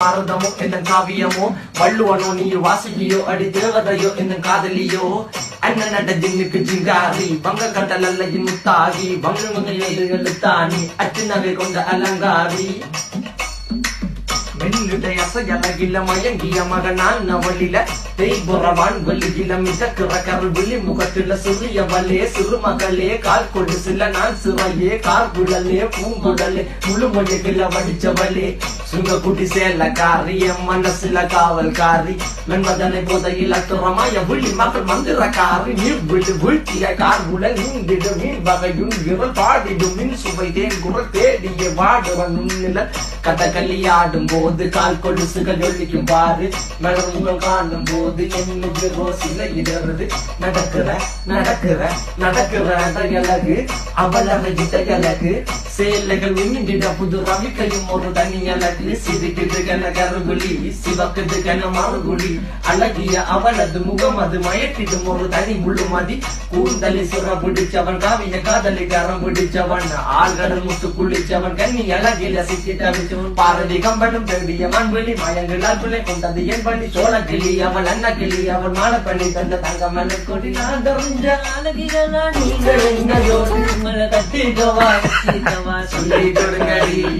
பாரதமோ என்ன காவியமோ? வள்ளுவனோ நீ வாசுகியோ அடி தேவதையோ என்ன காதலியோ? அண்ணன் நட ஜின்னுக்கு ஜிங்காரி வங்க கடல் அல்லையின் முத்தாகி வங்க எழுத்தாணி அச்சுநகை கொண்ட அலங்காரி. மென்னுடைய மயங்கிய மகனான் நவலில தேய்புறவான் வலியில மிதக்கிற கருவிழி முகத்தில சிறிய சிறுமகளே கால் கொடு சில சிறையே கார்குழலே பூங்குடலே முழுமொழிகள வடிச்சவளே சுங்க குட்டி சேலக்காரி என் மனசுல காவல்காரி மென்மதனை போதையில் அத்துறமாய விழி மகள் மந்திரக்காரி நீர் விழி வீழ்த்திய கார்குழல் நீந்திடும் மீன் வகையும் விரல் பாடிடும் மின் சுவை தேன் குரல் தேடிய வாடுவன் நில கதகளி ஆடும் போது கால் கொலுசுகள் ஒழிக்கும் பாரு. மலர் காணும் போது என்னுக்கு ரோசில இடறது. நடக்கிற நடக்கிற நடக்கிற அழகு அவள் அழகிட்ட அழகு. சேலைகள் மின்னிட புது ரவிக்கையும் ஒரு தனி அழகு சிரிக்குது கன கருகுலி சிவக்குது கன மாறுகுலி அழகிய அவளது முகம் அது மயக்கிடும் ஒரு தனி முழுமதி. கூந்தலி சுர பிடிச்சவன் காவிய காதலி கரம் பிடிச்சவன் ஆழ்கடல் முத்து குளிச்சவன் கண்ணி அழகில சிக்கி தவிச்சவன் பாரதி கம்பனும் பெரிய மண்வெளி மயங்களால் பிள்ளை கொண்டது என் பண்ணி சோழ கிளி அவள் அண்ணா கிளி அவள் மாலை பண்ணி தந்த தங்க மலர் கொடி நான் தெரிஞ்ச அழகிகளா நீங்கள் எங்களோடு உங்களை கட்டிக்கவா கட்டிக்கவா சொல்லி கொடுங்கடி கத்தரிப்பு ரவிக்க போட்ட